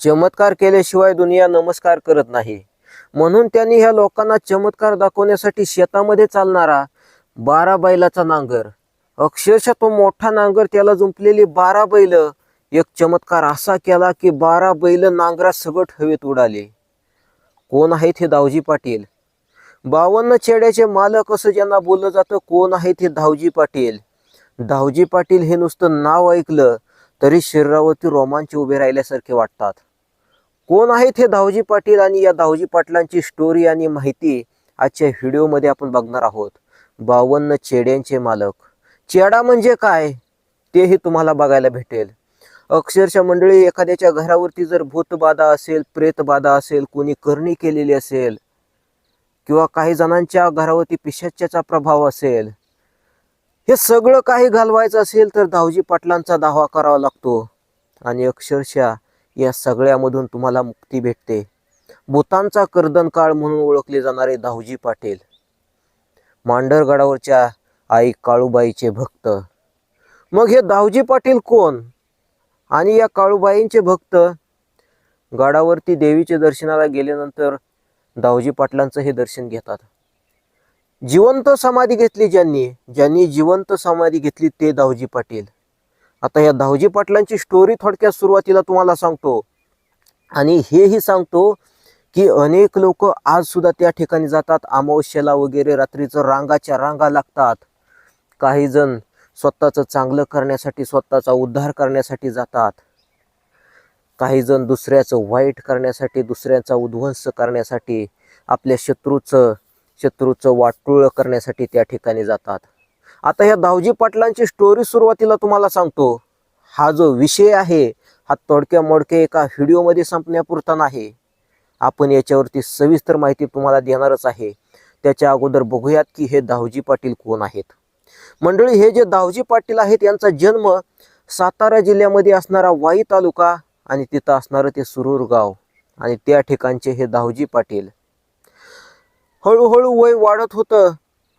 चमत्कार केल्याशिवाय दुनिया नमस्कार करत नाही. म्हणून त्यांनी ह्या लोकांना चमत्कार दाखवण्यासाठी शेतामध्ये चालणारा बारा बैलाचा नांगर. अक्षरशः तो मोठा नांगर त्याला जुंपलेली बारा बैल एक चमत्कार असा केला की बारा बैल नांगरा सगट हवेत उडाले. कोण आहेत हे दावजी पाटील? बावन्न चेड्याचे मालक असं ज्यांना बोललं जातं कोण आहेत हे धावजी पाटील? धावजी पाटील हे नुसतं नाव ऐकलं तरी शरीरावरती रोमांच उभे राहिल्यासारखे वाटतात. कोण आहेत हे दावजी पाटील आणि या दावजी पाटलांची स्टोरी आणि माहिती आजच्या व्हिडिओमध्ये आपण बघणार आहोत. बावन्न चेड्यांचे मालक. चेडा म्हणजे काय? तेही तुम्हाला बघायला भेटेल. अक्षरशः मंडळी एखाद्याच्या घरावरती जर भूतबाधा असेल प्रेतबाधा असेल कोणी करणी केलेली असेल किंवा काही जणांच्या घरावरती पिशाच्याचा प्रभाव असेल हे सगळं काही घालवायचं असेल तर दावजी पाटलांचा दावा करावा लागतो. आणि अक्षरशः या सगळ्यामधून तुम्हाला मुक्ती भेटते. भूतांचा कर्दन काळ म्हणून ओळखले जाणारे दाहुजी पाटील. मांडरगडावरच्या आई काळूबाईचे भक्त. मग हे दाहुजी पाटील कोण? आणि या काळूबाईंचे भक्त? गडावरती देवीचे दर्शनाला गेल्यानंतर दावजी पाटलांचं हे दर्शन घेतात. जिवंत समाधी घेतली ज्यांनी ज्यांनी जिवंत समाधी घेतली ते दाऊजी पाटील. आता या दावजी पाटलांची स्टोरी थोडक्यात सुरुवातीला तुम्हाला सांगतो. आणि हेही सांगतो की अनेक लोक आज सुद्धा त्या ठिकाणी जातात अमावस्याला वगैरे रात्रीचं रांगाच्या रांगा लागतात. काही जण स्वतःचं चांगलं करण्यासाठी स्वतःचा उद्धार करण्यासाठी जातात. काही जण दुसऱ्याचं वाईट करण्यासाठी दुसऱ्याचा उद्ध्वंस करण्यासाठी आपल्या शत्रूचं शत्रूचं वाटोळं करण्यासाठी त्या ठिकाणी जातात. आता ह्या दावजी पाटलांची स्टोरी सुरुवातीला तुम्हाला सांगतो. हा जो विषय आहे हा तोडक्या मोडक्या एका व्हिडिओमध्ये संपण्यापुरता नाही. आपण याच्यावरती सविस्तर माहिती तुम्हाला देणारच आहे. त्याच्या अगोदर बघूयात की हे दावजी पाटील कोण आहेत. मंडळी हे जे दावजी पाटील आहेत यांचा जन्म सातारा जिल्ह्यामध्ये असणारा वाई तालुका आणि तिथं असणारं ते सुरूर गाव आणि त्या ठिकाणचे हे दावजी पाटील. हळूहळू वय वाढत होतं.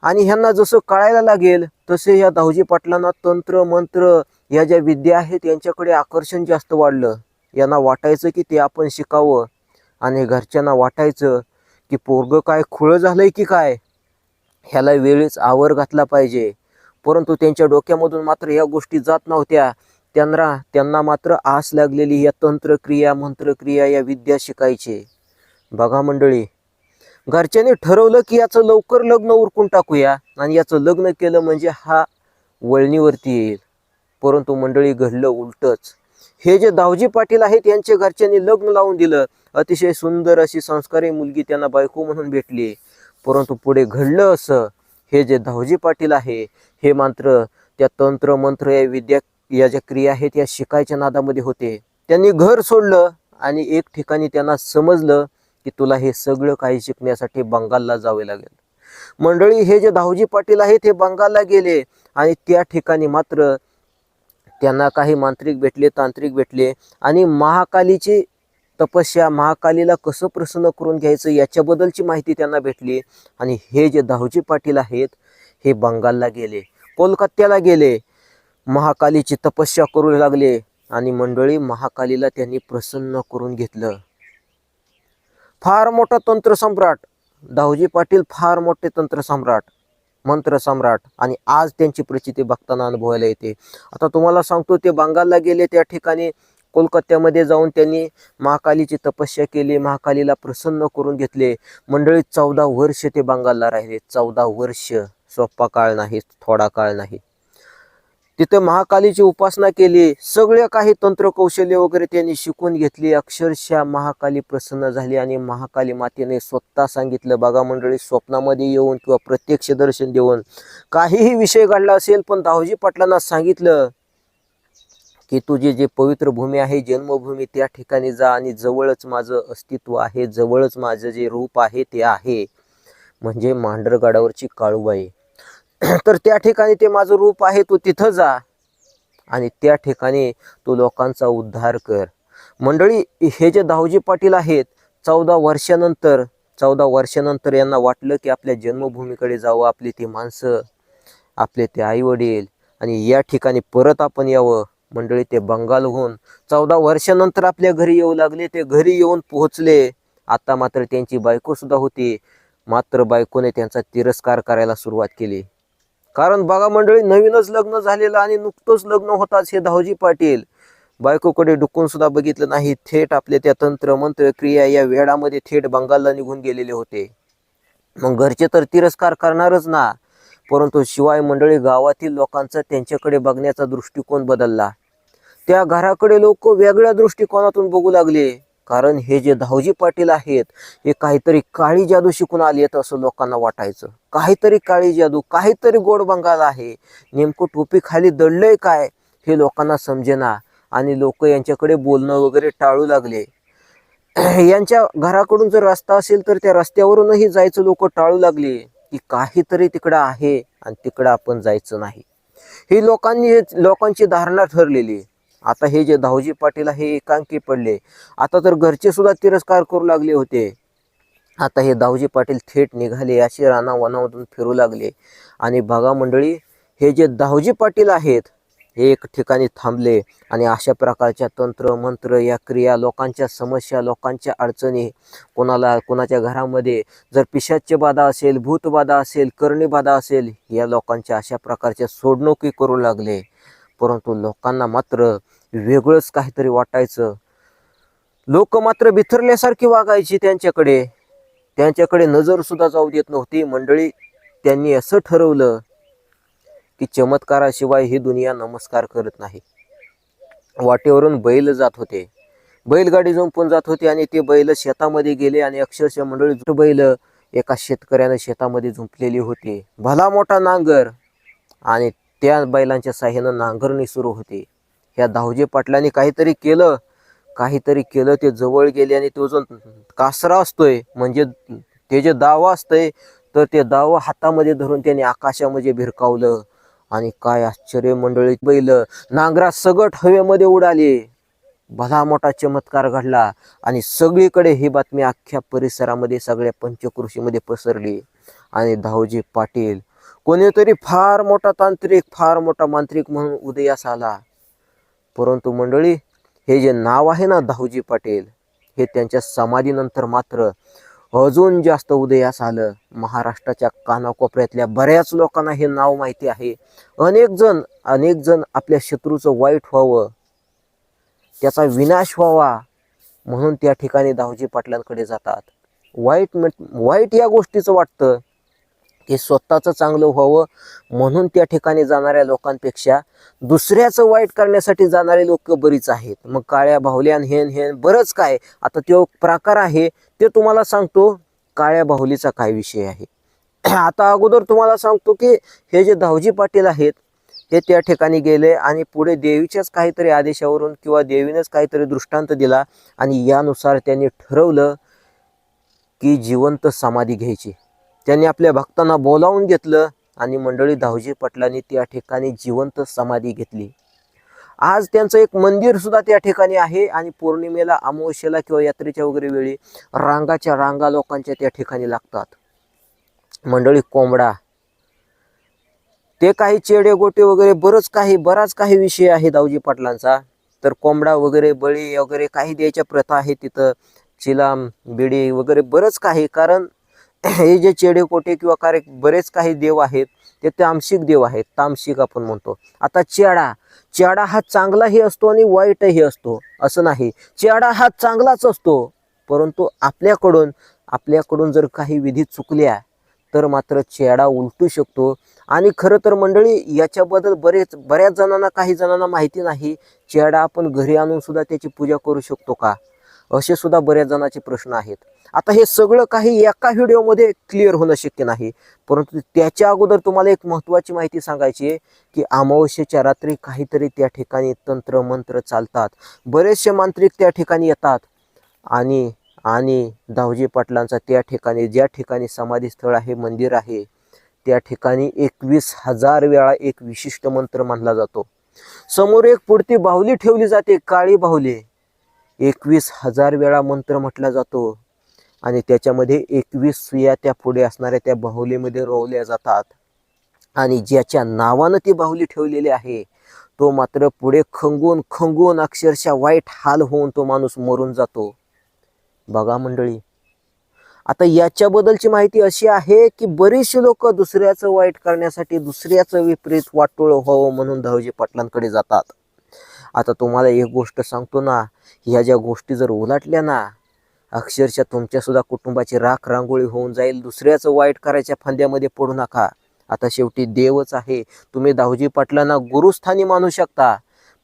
आणि ह्यांना जसं कळायला लागेल तसे या दावजी पाटलांना तंत्र मंत्र या ज्या विद्या आहेत यांच्याकडे आकर्षण जास्त वाढलं. यांना वाटायचं की ते आपण शिकावं आणि घरच्यांना वाटायचं की पोरग काय खुळं झालंय की काय? ह्याला वेळेस आवर घातला पाहिजे. परंतु त्यांच्या डोक्यामधून मात्र या गोष्टी जात नव्हत्या. त्यांना त्यांना मात्र आस लागलेली या तंत्रक्रिया मंत्रक्रिया या विद्या शिकायचे. बघा मंडळी घरच्यांनी ठरवलं की याचं लवकर लग्न उरकून टाकूया. आणि याचं लग्न केलं म्हणजे हा वळणीवरती येईल. परंतु मंडळी घडलं उलटच. हे जे दावजी पाटील आहेत यांचे घरच्यांनी लग्न लावून दिलं. अतिशय सुंदर अशी संस्कारी मुलगी त्यांना बायको म्हणून भेटली. परंतु पुढे घडलं असं. हे जे दावजी पाटील आहे हे मात्र त्या तंत्र मंत्र या विद्या या ज्या क्रिया आहेत या शिकायच्या नादामध्ये होते. त्यांनी घर सोडलं आणि एक ठिकाणी त्यांना समजलं की तुला हे सगळं काही शिकण्यासाठी बंगालला जावे लागेल. मंडळी हे जे दाऊजी पाटील आहेत हे बंगालला गेले आणि त्या ठिकाणी मात्र त्यांना काही मांत्रिक भेटले तांत्रिक भेटले आणि महाकालीची तपस्या महाकालीला कसं प्रसन्न करून घ्यायचं याच्याबद्दलची माहिती त्यांना भेटली आणि हे जे दाऊजी पाटील आहेत हे बंगालला गेले कोलकात्याला गेले महाकालीची तपस्या करू लागले आणि मंडळी महाकालीला त्यांनी प्रसन्न करून घेतलं. फार मोठा तंत्र सम्राट. पाटील फार मोठे तंत्रसम्राट मंत्रसम्राट मंत्र सम्राट आणि आज त्यांची प्रचिती बघताना अनुभवायला येते. आता तुम्हाला सांगतो ते बंगालला गेले त्या ठिकाणी कोलकात्यामध्ये जाऊन त्यांनी महाकालीची तपस्या केली महाकालीला प्रसन्न करून घेतले. मंडळी चौदा वर्ष ते बंगालला राहिले. चौदा वर्ष सोपा काळ नाही थोडा काळ नाही. तिथं महाकालीची उपासना केली. सगळे काही तंत्र कौशल्य वगैरे त्यांनी शिकून घेतली. अक्षरशः महाकाली प्रसन्न झाली आणि महाकाली मातेने स्वतः सांगितलं बघा मंडळी स्वप्नामध्ये येऊन किंवा प्रत्यक्ष दर्शन देऊन काहीही विषय घडला असेल पण दाहोजी पाटलांना सांगितलं की तुझी जी पवित्र भूमी आहे जन्मभूमी त्या ठिकाणी जा आणि जवळच माझं अस्तित्व आहे जवळच माझं जे रूप आहे ते आहे. म्हणजे मांढरगडावरची काळूबाई. तर त्या ठिकाणी ते माझं रूप आहे तू तिथं जा. आणि त्या ठिकाणी तू लोकांचा उद्धार कर. मंडळी हे जे दाऊजी पाटील आहेत चौदा वर्षानंतर चौदा वर्षानंतर यांना वाटलं की आपल्या जन्मभूमीकडे जावं आपली ती माणसं आपले ते आईवडील. आणि या ठिकाणी परत आपण यावं. मंडळी ते बंगालहून चौदा वर्षानंतर आपल्या घरी येऊ लागले. ते घरी येऊन पोहोचले. आता मात्र त्यांची बायकोसुद्धा होती. मात्र बायकोने त्यांचा तिरस्कार करायला सुरुवात केली. कारण बघा मंडळी नवीनच लग्न झालेलं आणि नुकतंच लग्न होताच हे धावजी पाटील. बायकोकडे डुकून सुद्धा बघितलं नाही. थेट आपले त्या तंत्र मंत्र क्रिया या वेळामध्ये थेट बंगालला निघून गेलेले होते. मग घरचे तर तिरस्कार करणारच ना. परंतु शिवाय मंडळी गावातील लोकांचा त्यांच्याकडे बघण्याचा दृष्टिकोन बदलला. त्या घराकडे लोक वेगळ्या दृष्टिकोनातून बघू लागले. कारण हे जे धावजी पाटील आहेत हे काहीतरी काळी जादू शिकून आली आहेत असं लोकांना वाटायचं. काहीतरी काळी जादू काहीतरी गोड बंगाल आहे. नेमकं टोपी खाली दडलंय काय हे लोकांना समजेना. आणि लोक यांच्याकडे बोलणं वगैरे टाळू लागले. यांच्या घराकडून जर रस्ता असेल तर त्या रस्त्यावरूनही जायचं लोक टाळू लागले की काहीतरी तिकडं आहे आणि तिकडं आपण जायचं नाही. ही लोकांनी लोकांची धारणा ठरलेली. आता हे जे धावजी पाटील आहे हे एकांकी पडले. आता तर घरचे सुद्धा तिरस्कार करू लागले होते. आता हे दावजी पाटील थेट निघाले असे राणा वनामधून फिरू लागले. आणि बघा मंडळी हे जे दावजी पाटील आहेत हे एक ठिकाणी थांबले. आणि अशा प्रकारच्या तंत्र मंत्र या क्रिया लोकांच्या समस्या लोकांच्या अडचणी कोणाला कोणाच्या घरामध्ये जर पिशाच्य बाधा असेल भूतबाधा असेल कर्णीबाधा असेल या लोकांच्या अशा प्रकारच्या सोडणुकी करू लागले. परंतु लोकांना मात्र वेगळंच काहीतरी वाटायचं. लोक मात्र बिथरल्यासारखी वागायची त्यांच्याकडे. त्यांच्याकडे नजरसुद्धा जाऊ देत नव्हती. मंडळी त्यांनी असं ठरवलं की चमत्काराशिवाय ही दुनिया नमस्कार करत नाही. वाटेवरून बैल जात होते. बैलगाडी जुंपून जात होते आणि ते बैल शेतामध्ये गेले आणि अक्षरशः मंडळी जुट बैल एका शेतकऱ्यानं शेतामध्ये झुंपलेली होती. भला मोठा नांगर आणि त्या बैलांच्या साह्यानं नांगरणी सुरू होते. ह्या धावजे पाटलांनी काहीतरी केलं काहीतरी केलं ते जवळ गेले आणि तो जो कासरा असतोय म्हणजे ते जे दावा असतंय तर ते दावा हातामध्ये धरून त्याने आकाशामध्ये भिरकावलं. आणि काय आश्चर्य मंडळीत बैल नांगरा सगट हवेमध्ये उडाले. भला मोठा चमत्कार घडला आणि सगळीकडे ही बातमी अख्ख्या परिसरामध्ये सगळ्या पंचकृषीमध्ये पसरली. आणि धावजी पाटील कोणीतरी फार मोठा तांत्रिक फार मोठा मांत्रिक म्हणून उदयास आला. परंतु मंडळी हे जे नाव आहे ना धावजी पाटील हे त्यांच्या समाधीनंतर मात्र अजून जास्त उदयास आलं. महाराष्ट्राच्या कानाकोपऱ्यातल्या बऱ्याच लोकांना हे नाव माहिती आहे. अनेक जण अनेक जण आपल्या शत्रूचं वाईट व्हावं त्याचा विनाश व्हावा म्हणून त्या ठिकाणी दावजी पाटलांकडे जातात. वाईट वाईट या गोष्टीचं वाटतं. हे स्वतःचं चांगलं व्हावं म्हणून त्या ठिकाणी जाणाऱ्या लोकांपेक्षा दुसऱ्याचं वाईट करण्यासाठी जाणारे लोक बरीच आहेत. मग काळ्या बाहुल्यान हेन हेन बरंच काय. आता तो प्रकार आहे ते तुम्हाला सांगतो काळ्या बाहुलीचा काय विषय आहे. आता अगोदर तुम्हाला सांगतो की हे जे धावजी पाटील आहेत हे त्या ठिकाणी गेले आणि पुढे देवीच्याच काहीतरी आदेशावरून किंवा देवीनेच काहीतरी दृष्टांत दिला आणि यानुसार त्यांनी ठरवलं की जिवंत समाधी घ्यायची. त्यांनी आपल्या भक्तांना बोलावून घेतलं आणि मंडळी धावजी पटलांनी त्या ठिकाणी जिवंत समाधी घेतली. आज त्यांचं एक मंदिर सुद्धा त्या ठिकाणी आहे आणि पौर्णिमेला अमावस्येला किंवा यात्रेच्या वगैरे वेळी रांगाच्या रांगा लोकांच्या त्या ठिकाणी लागतात. मंडळी कोंबडा ते काही चेडे गोटे वगैरे बरंच काही बराच काही विषय आहे दावजी पाटलांचा. तर कोंबडा वगैरे बळी वगैरे काही द्यायच्या प्रथा आहे तिथं. चिलाम बिडी वगैरे बरंच काही. कारण हे जे चेडेकोटे किंवा कार्य बरेच काही देव आहेत ते तामशिक देव आहेत तामशिक आपण म्हणतो. आता चेडा चेडा हा चांगलाही असतो आणि वाईटही असतो असं नाही. चेडा हा चांगलाच असतो परंतु आपल्याकडून आपल्याकडून जर काही विधी चुकल्या तर मात्र चेडा उलटू शकतो. आणि खरं तर मंडळी याच्याबद्दल बरेच बऱ्याच जणांना काही जणांना माहिती नाही चेडा आपण घरी आणून सुद्धा त्याची पूजा करू शकतो का? असे सुद्धा बऱ्याच जणांचे प्रश्न आहेत. आता हे सगळं काही एका व्हिडिओमध्ये क्लिअर होणं शक्य नाही. परंतु त्याच्या अगोदर तुम्हाला एक महत्त्वाची माहिती सांगायची आहे की अमावस्येच्या रात्री काहीतरी त्या ठिकाणी तंत्र मंत्र चालतात. बरेचसे मांत्रिक त्या ठिकाणी येतात. आणि आणि दावजी पाटलांचा त्या ठिकाणी ज्या ठिकाणी समाधीस्थळ आहे मंदिर आहे त्या ठिकाणी एकवीस हजार वेळा एक विशिष्ट मंत्र मानला जातो. समोर एक पुढती बाहुली ठेवली जाते काळी बाहुली. एकवीस हजार वेळा मंत्र म्हटला जातो. आणि त्याच्यामध्ये एकवीस सुया त्या पुढे असणाऱ्या त्या बाहुलीमध्ये रोवल्या जातात. आणि ज्याच्या नावानं ती बाहुली ठेवलेली आहे तो मात्र पुढे खंगून खंगून अक्षरशः वाईट हाल होऊन तो माणूस मरून जातो. बघा मंडळी आता याच्याबद्दलची माहिती अशी आहे की बरीचशी लोक दुसऱ्याचं वाईट करण्यासाठी दुसऱ्याचं विपरीत वाटोळ व्हावं म्हणून धावजी पाटलांकडे जातात. आता तुम्हाला एक गोष्ट सांगतो ना ह्या ज्या गोष्टी जर उलटल्या ना अक्षरशः तुमच्यासुद्धा कुटुंबाची राख रांगोळी होऊन जाईल दुसऱ्याचं वाईट करायच्या फांद्यामध्ये पडू नका. आता शेवटी देवच आहे. तुम्ही दाऊजी पाटलांना गुरुस्थानी मानू शकता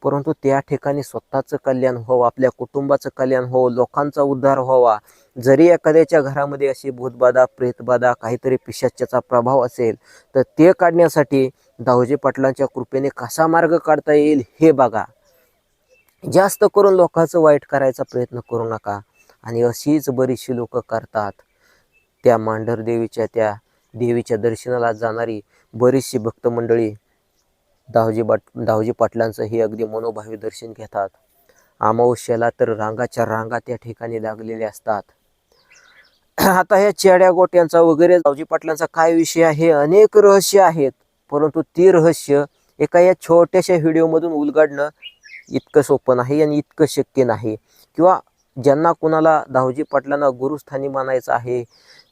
परंतु त्या ठिकाणी स्वतःचं कल्याण व्हावं आपल्या कुटुंबाचं कल्याण हो लोकांचा उद्धार व्हावा. जरी एखाद्याच्या घरामध्ये अशी भूतबाधा प्रेतबाधा काहीतरी पिशाच्याचा प्रभाव असेल तर ते काढण्यासाठी दाऊजी पाटलांच्या कृपेने कसा मार्ग काढता येईल हे बघा. जास्त करून लोकांचं वाईट करायचा प्रयत्न करू नका. आणि अशीच बरीचशी लोक करतात. त्या मांढरदेवीच्या त्या देवीच्या दर्शनाला जाणारी बरीचशी भक्त मंडळी दावजी बाट दावजी पाटलांचं हे अगदी मनोभावी दर्शन घेतात. अमावस्याला तर रांगाच्या रांगा त्या ठिकाणी लागलेल्या असतात. आता ह्या चेड्या गोट्यांचा वगैरे दावजी पाटलांचा काय विषय आहे? अनेक रहस्य आहेत. परंतु ती रहस्य एका या छोट्याशा व्हिडिओमधून उलगडणं इतकं सोपं नाही आणि इतकं शक्य नाही. किंवा ज्यांना कुणाला दाहोजी पाटलांना गुरुस्थानी मानायचं आहे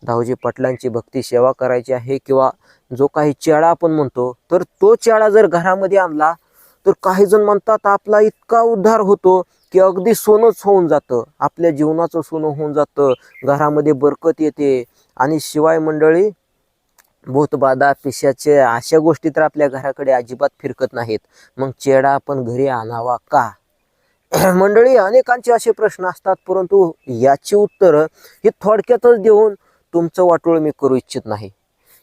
दाहोजी पाटलांची भक्ती सेवा करायची आहे किंवा जो काही चेडा आपण म्हणतो तर तो चेडा जर घरामध्ये आणला तर काही जण म्हणतात आपला इतका उद्धार होतो की अगदी सोनंच होऊन जातं. आपल्या जीवनाचं सोनं होऊन जातं. घरामध्ये बरकत येते. आणि शिवाय मंडळी भूतबाधा पिशाचे अशा गोष्टी तर आपल्या घराकडे अजिबात फिरकत नाहीत. मग चेडा आपण घरी आणावा का? मंडळी अनेकांचे असे प्रश्न असतात परंतु याची उत्तरं ही थोडक्यातच देऊन तुमचं वाटोळ मी करू इच्छित नाही.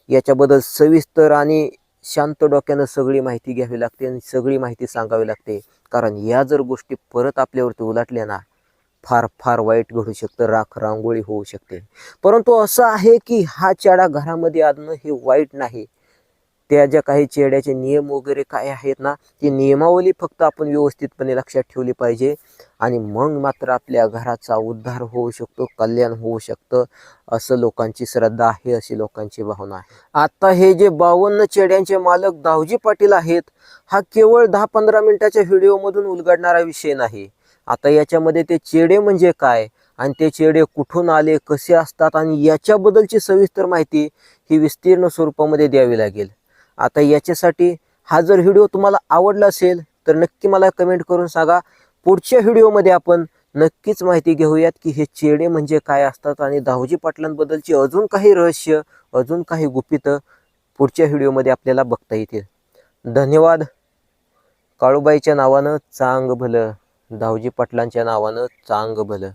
याच्याबद्दल सविस्तर आणि शांत डोक्यानं सगळी माहिती घ्यावी लागते आणि सगळी माहिती सांगावी लागते. कारण या जर गोष्टी परत आपल्यावरती उलटल्या ना फार फार वाईट घडू शकतं राख रांगोळी होऊ शकते. परंतु असं आहे की हा चेडा घरामध्ये आणणं हे वाईट नाही. त्या ज्या काही चेड्याचे नियम वगैरे काय आहेत ना ती नियमावली फक्त आपण व्यवस्थितपणे लक्षात ठेवली पाहिजे. आणि मग मात्र आपल्या घराचा उद्धार होऊ शकतो कल्याण होऊ शकतं असं लोकांची श्रद्धा आहे अशी लोकांची भावना आहे. आता हे जे बावन्न चेड्यांचे मालक दावजी पाटील आहेत हा केवळ दहा पंधरा मिनिटाच्या व्हिडिओमधून उलगडणारा विषय नाही. आता याच्यामध्ये ते चेडे म्हणजे काय? आणि ते चेडे कुठून आले? कसे असतात? आणि याच्याबद्दलची सविस्तर माहिती ही विस्तीर्ण स्वरूपामध्ये द्यावी लागेल. आता याच्यासाठी हा जर व्हिडिओ तुम्हाला आवडला असेल तर नक्की मला कमेंट करून सांगा. पुढच्या व्हिडिओमध्ये आपण नक्कीच माहिती घेऊयात की हे चेडे म्हणजे काय असतात आणि दाहोजी पाटलांबद्दलची अजून काही रहस्य अजून काही गुपितं पुढच्या व्हिडिओमध्ये आपल्याला बघता येतील. धन्यवाद. काळूबाईच्या नावानं चांग भलं दावजी पाटलांच्या नावानं चांग भलं